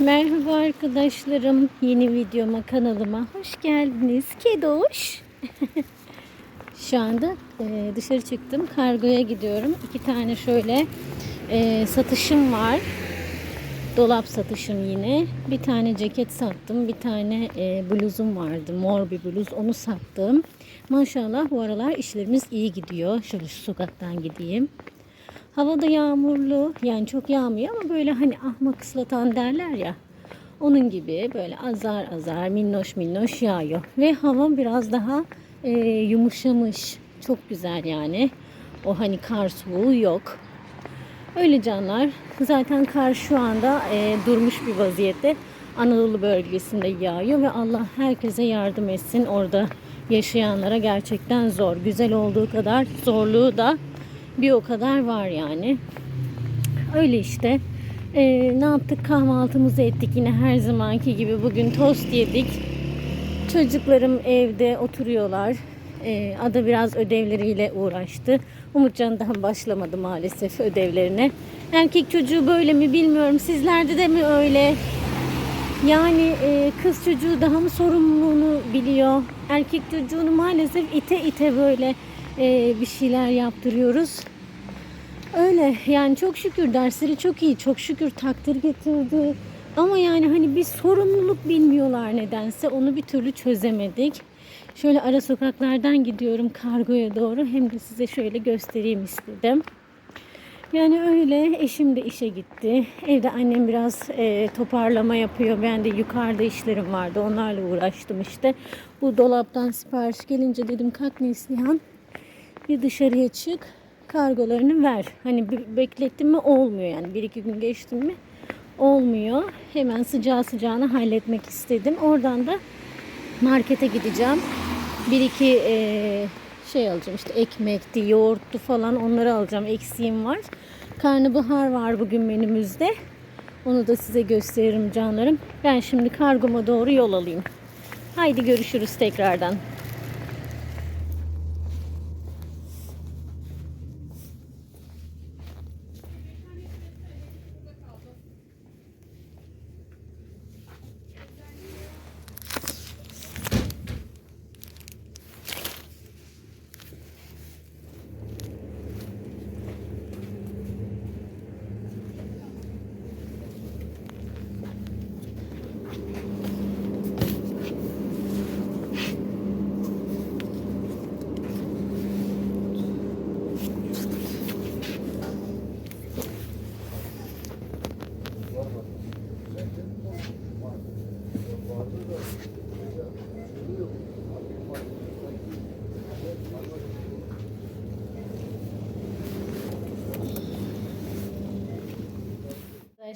Merhaba arkadaşlarım. Yeni videoma kanalıma hoş geldiniz. Kedoş. Şu anda e, dışarı çıktım. Kargoya gidiyorum. İki tane şöyle e, satışım var. Dolap satışım yine. Bir tane ceket sattım. Bir tane e, bluzum vardı. Mor bir bluz. Onu sattım. Maşallah bu aralar işlerimiz iyi gidiyor. Şöyle sokaktan gideyim. Hava da yağmurlu. Yani çok yağmıyor ama böyle hani ahmak ıslatan derler ya. Onun gibi böyle azar azar minnoş minnoş yağıyor. Ve hava biraz daha e, yumuşamış. Çok güzel yani. O hani kar soğuğu yok. Öyle canlar. Zaten kar şu anda e, durmuş bir vaziyette. Anadolu bölgesinde yağıyor ve Allah herkese yardım etsin. Orada yaşayanlara gerçekten zor. Güzel olduğu kadar zorluğu da bir o kadar var yani. Öyle işte. Ee, ne yaptık? Kahvaltımızı ettik yine her zamanki gibi. Bugün tost yedik. Çocuklarım evde oturuyorlar. Ee, Ada biraz ödevleriyle uğraştı. Umutcan daha başlamadı maalesef ödevlerine. Erkek çocuğu böyle mi bilmiyorum. Sizlerde de mi öyle? Yani e, kız çocuğu daha mı sorumluluğunu biliyor? Erkek çocuğunu maalesef ite ite böyle e, bir şeyler yaptırıyoruz. Öyle yani çok şükür dersleri çok iyi. Çok şükür takdir getirdi. Ama yani hani bir sorumluluk bilmiyorlar nedense. Onu bir türlü çözemedik. Şöyle ara sokaklardan gidiyorum kargoya doğru. Hem de size şöyle göstereyim istedim. Yani öyle eşim de işe gitti. Evde annem biraz e, toparlama yapıyor. Ben de yukarıda işlerim vardı. Onlarla uğraştım işte. Bu dolaptan sipariş gelince dedim kalk Neslihan bir dışarıya çık kargolarını ver. Hani beklettim mi olmuyor yani. Bir iki gün geçtim mi olmuyor. Hemen sıcağı sıcağına halletmek istedim. Oradan da markete gideceğim. Bir iki e, şey alacağım işte ekmekti, yoğurttu falan onları alacağım. Eksiğim var. Karnabahar var bugün menümüzde. Onu da size gösteririm canlarım. Ben şimdi kargoma doğru yol alayım. Haydi görüşürüz tekrardan.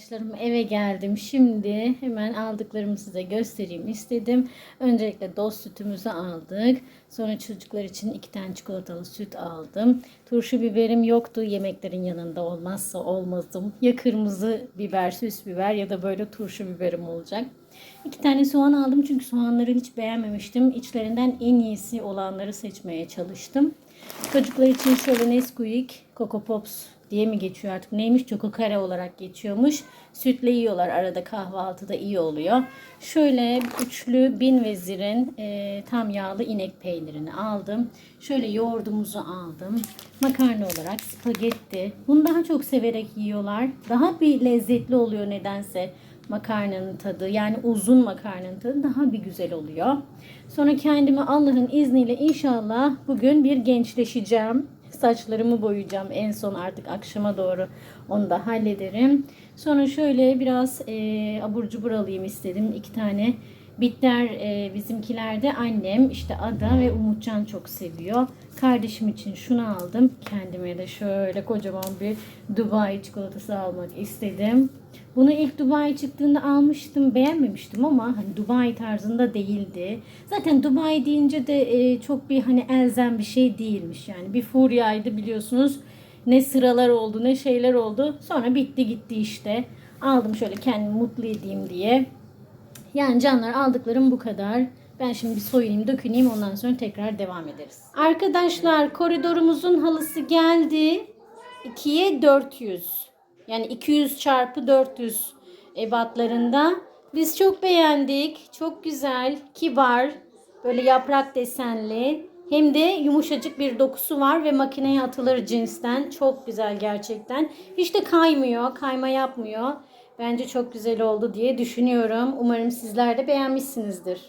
Arkadaşlarım eve geldim. Şimdi hemen aldıklarımı size göstereyim istedim. Öncelikle dost sütümüzü aldık. Sonra çocuklar için iki tane çikolatalı süt aldım. Turşu biberim yoktu. Yemeklerin yanında olmazsa olmazım. Ya kırmızı biber, süs biber ya da böyle turşu biberim olacak. İki tane soğan aldım çünkü soğanları hiç beğenmemiştim. İçlerinden en iyisi olanları seçmeye çalıştım. Çocuklar için şöyle Nesquik, Coco Pops diye mi geçiyor artık neymiş Choco Kare olarak geçiyormuş. Sütle yiyorlar arada kahvaltıda iyi oluyor. Şöyle üçlü bin vezirin e, tam yağlı inek peynirini aldım. Şöyle yoğurdumuzu aldım. Makarna olarak spagetti. Bunu daha çok severek yiyorlar. Daha bir lezzetli oluyor nedense makarnanın tadı yani uzun makarnanın tadı daha bir güzel oluyor. Sonra kendimi Allah'ın izniyle inşallah bugün bir gençleşeceğim. Saçlarımı boyayacağım en son artık akşama doğru onu da hallederim. Sonra şöyle biraz e, abur cubur alayım istedim. iki tane bitter e, bizimkiler de annem işte Ada ve Umutcan çok seviyor. Kardeşim için şunu aldım. Kendime de şöyle kocaman bir Dubai çikolatası almak istedim. Bunu ilk Dubai çıktığında almıştım. Beğenmemiştim ama hani Dubai tarzında değildi. Zaten Dubai deyince de e, çok bir hani elzem bir şey değilmiş. Yani bir furyaydı biliyorsunuz. Ne sıralar oldu ne şeyler oldu. Sonra bitti gitti işte. Aldım şöyle kendimi mutlu edeyim diye. Yani canlar aldıklarım bu kadar. Ben şimdi bir soyunayım, döküneyim ondan sonra tekrar devam ederiz. Arkadaşlar koridorumuzun halısı geldi. 2'ye 400. Yani 200 çarpı 400 ebatlarında. Biz çok beğendik. Çok güzel, kibar, böyle yaprak desenli. Hem de yumuşacık bir dokusu var ve makineye atılır cinsten. Çok güzel gerçekten. Hiç de kaymıyor, kayma yapmıyor. Bence çok güzel oldu diye düşünüyorum. Umarım sizler de beğenmişsinizdir.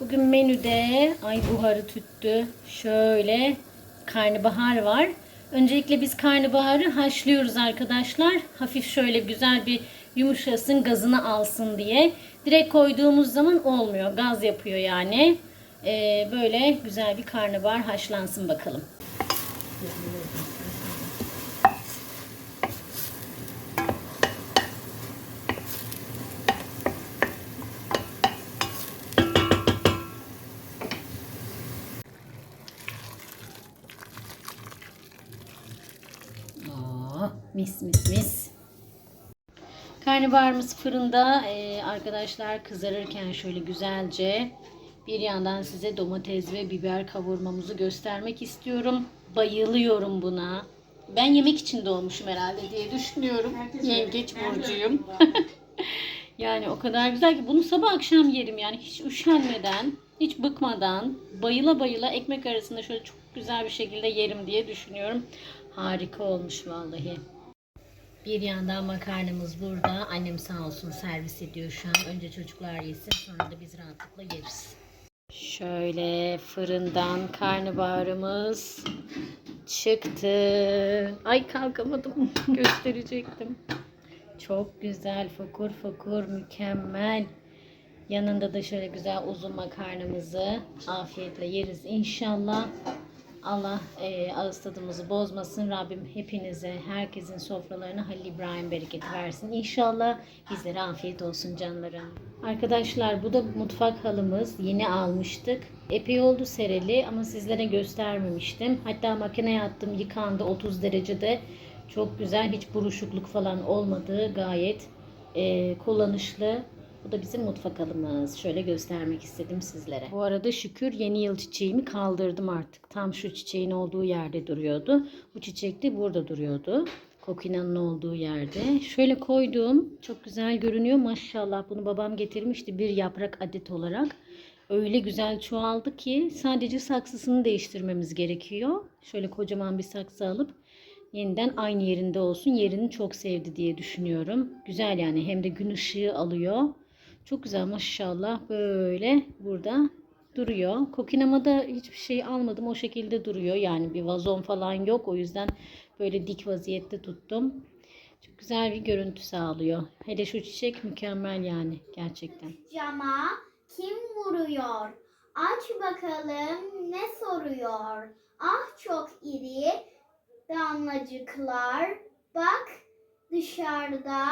Bugün menüde ay buharı tüttü. Şöyle karnabahar var. Öncelikle biz karnabaharı haşlıyoruz arkadaşlar. Hafif şöyle güzel bir yumuşasın, gazını alsın diye. Direkt koyduğumuz zaman olmuyor. Gaz yapıyor yani. Ee, böyle güzel bir karnabahar haşlansın bakalım. Oh, mis mis mis. Karnabaharımız fırında Ee, arkadaşlar kızarırken şöyle güzelce bir yandan size domates ve biber kavurmamızı göstermek istiyorum. Bayılıyorum buna. Ben yemek için doğmuşum herhalde diye düşünüyorum. Yengeç burcuyum. yani o kadar güzel ki bunu sabah akşam yerim yani hiç üşenmeden, hiç bıkmadan, bayıla bayıla ekmek arasında şöyle çok güzel bir şekilde yerim diye düşünüyorum. Harika olmuş vallahi. Bir yandan makarnamız burada. Annem sağ olsun servis ediyor şu an. Önce çocuklar yesin sonra da biz rahatlıkla yeriz. Şöyle fırından karnabaharımız çıktı. Ay kalkamadım. Gösterecektim. Çok güzel fokur fokur mükemmel. Yanında da şöyle güzel uzun makarnamızı afiyetle yeriz inşallah. Allah e, ağız tadımızı bozmasın. Rabbim hepinize, herkesin sofralarına Halil İbrahim bereketi versin. İnşallah bizlere afiyet olsun canlarım. Arkadaşlar bu da mutfak halımız. Yeni almıştık. Epey oldu sereli ama sizlere göstermemiştim. Hatta makineye attım yıkandı 30 derecede. Çok güzel hiç buruşukluk falan olmadığı gayet e, kullanışlı. Bu da bizim mutfak halımız. Şöyle göstermek istedim sizlere. Bu arada şükür yeni yıl çiçeğimi kaldırdım artık. Tam şu çiçeğin olduğu yerde duruyordu. Bu çiçek de burada duruyordu. Kokina'nın olduğu yerde. Şöyle koydum. Çok güzel görünüyor. Maşallah bunu babam getirmişti bir yaprak adet olarak. Öyle güzel çoğaldı ki sadece saksısını değiştirmemiz gerekiyor. Şöyle kocaman bir saksı alıp yeniden aynı yerinde olsun. Yerini çok sevdi diye düşünüyorum. Güzel yani hem de gün ışığı alıyor. Çok güzel maşallah böyle burada duruyor. Kokinamada hiçbir şey almadım. O şekilde duruyor. Yani bir vazon falan yok. O yüzden böyle dik vaziyette tuttum. Çok güzel bir görüntü sağlıyor. Hele şu çiçek mükemmel yani gerçekten. Cama kim vuruyor? Aç bakalım ne soruyor? Ah çok iri damlacıklar. Bak dışarıda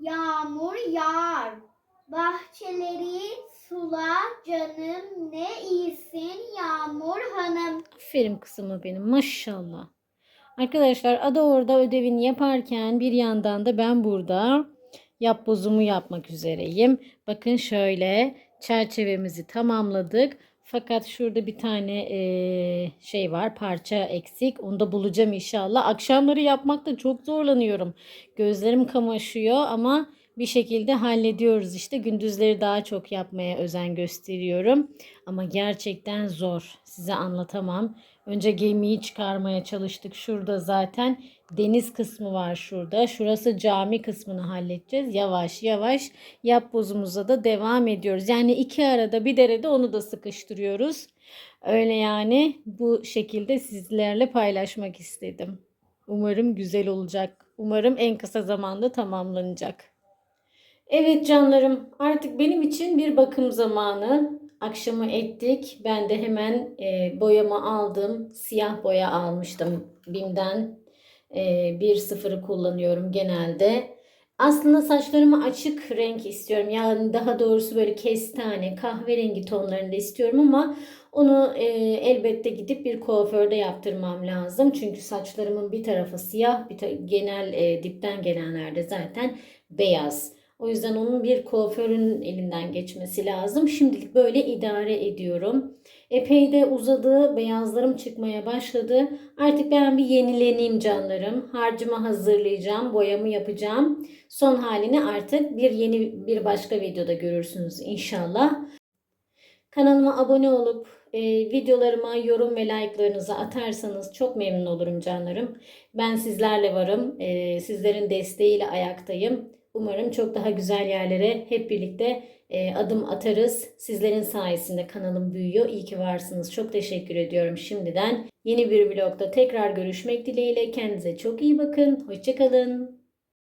yağmur yağar. Bahçeleri sula canım ne iyisin Yağmur Hanım. Aferin kızıma benim maşallah. Arkadaşlar ada orada ödevini yaparken bir yandan da ben burada yap bozumu yapmak üzereyim. Bakın şöyle çerçevemizi tamamladık. Fakat şurada bir tane eee, şey var parça eksik. Onu da bulacağım inşallah. Akşamları yapmakta çok zorlanıyorum. Gözlerim kamaşıyor ama bir şekilde hallediyoruz işte. Gündüzleri daha çok yapmaya özen gösteriyorum. Ama gerçekten zor. Size anlatamam. Önce gemiyi çıkarmaya çalıştık. Şurada zaten deniz kısmı var şurada. Şurası cami kısmını halledeceğiz. Yavaş yavaş yap bozumuza da devam ediyoruz. Yani iki arada bir derede onu da sıkıştırıyoruz. Öyle yani bu şekilde sizlerle paylaşmak istedim. Umarım güzel olacak. Umarım en kısa zamanda tamamlanacak. Evet canlarım artık benim için bir bakım zamanı. Akşamı ettik. Ben de hemen e, boyama aldım. Siyah boya almıştım BİM'den. E, 1.0'ı kullanıyorum genelde. Aslında saçlarımı açık renk istiyorum. Yani daha doğrusu böyle kestane, kahverengi tonlarında istiyorum ama onu e, elbette gidip bir kuaförde yaptırmam lazım. Çünkü saçlarımın bir tarafı siyah, bir ta- genel e, dipten gelenlerde zaten beyaz. O yüzden onun bir kuaförün elinden geçmesi lazım. Şimdilik böyle idare ediyorum. Epey de uzadı. Beyazlarım çıkmaya başladı. Artık ben bir yenileneyim canlarım. Harcımı hazırlayacağım. Boyamı yapacağım. Son halini artık bir yeni bir başka videoda görürsünüz inşallah. Kanalıma abone olup e, videolarıma yorum ve like'larınızı atarsanız çok memnun olurum canlarım. Ben sizlerle varım. E, sizlerin desteğiyle ayaktayım. Umarım çok daha güzel yerlere hep birlikte e, adım atarız. Sizlerin sayesinde kanalım büyüyor. İyi ki varsınız. Çok teşekkür ediyorum şimdiden. Yeni bir vlogda tekrar görüşmek dileğiyle. Kendinize çok iyi bakın. Hoşçakalın.